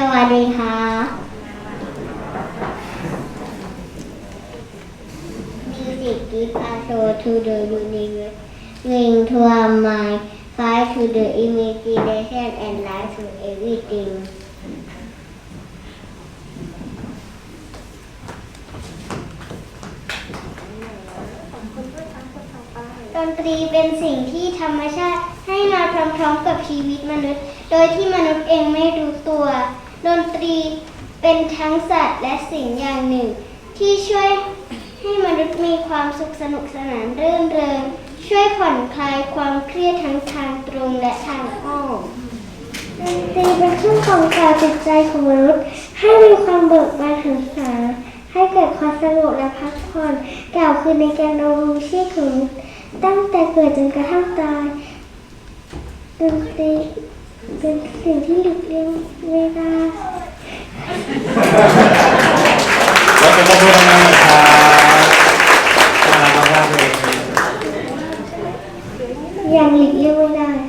สวัสดีค่ะมีสิกิฟอาโซทูเดอะยูนิเวิร์สวิงทัวร์มายไฟทูเดอะอิมิติเดชันแอนด์ไลฟ์ทูเอวิติ้งดนตรีเป็นสิ่งที่ธรรมชาติให้มาพร้อมๆกับชีวิตมนุษย์ โดยที่มนุษย์เองไม่รู้ รีเป็นทั้งสัตว์และสิ่งอย่างหนึ่ง ที่ช่วยให้มนุษย์มีความสุขสนุกสนานเรื่นเริง ช่วยผ่อนคลายความเครียดทั้งทางตรงและทางอ้อมดนตรีเป็นเครื่องกล่อมกาวจิตใจของมนุษย์ ให้มีความเบิกบานหันษาให้เกิดความสงบและพักผ่อนกล่าวคือในการดำรงชีพของมนุษย์ตั้งแต่เกิดจนกระทั่งตายดนตรีเป็นสิ่งที่หลีกเลี่ยงไม่ได้ เป็นพวอนมากๆครับน่ายังหลีกเลี่ยงไม่ได้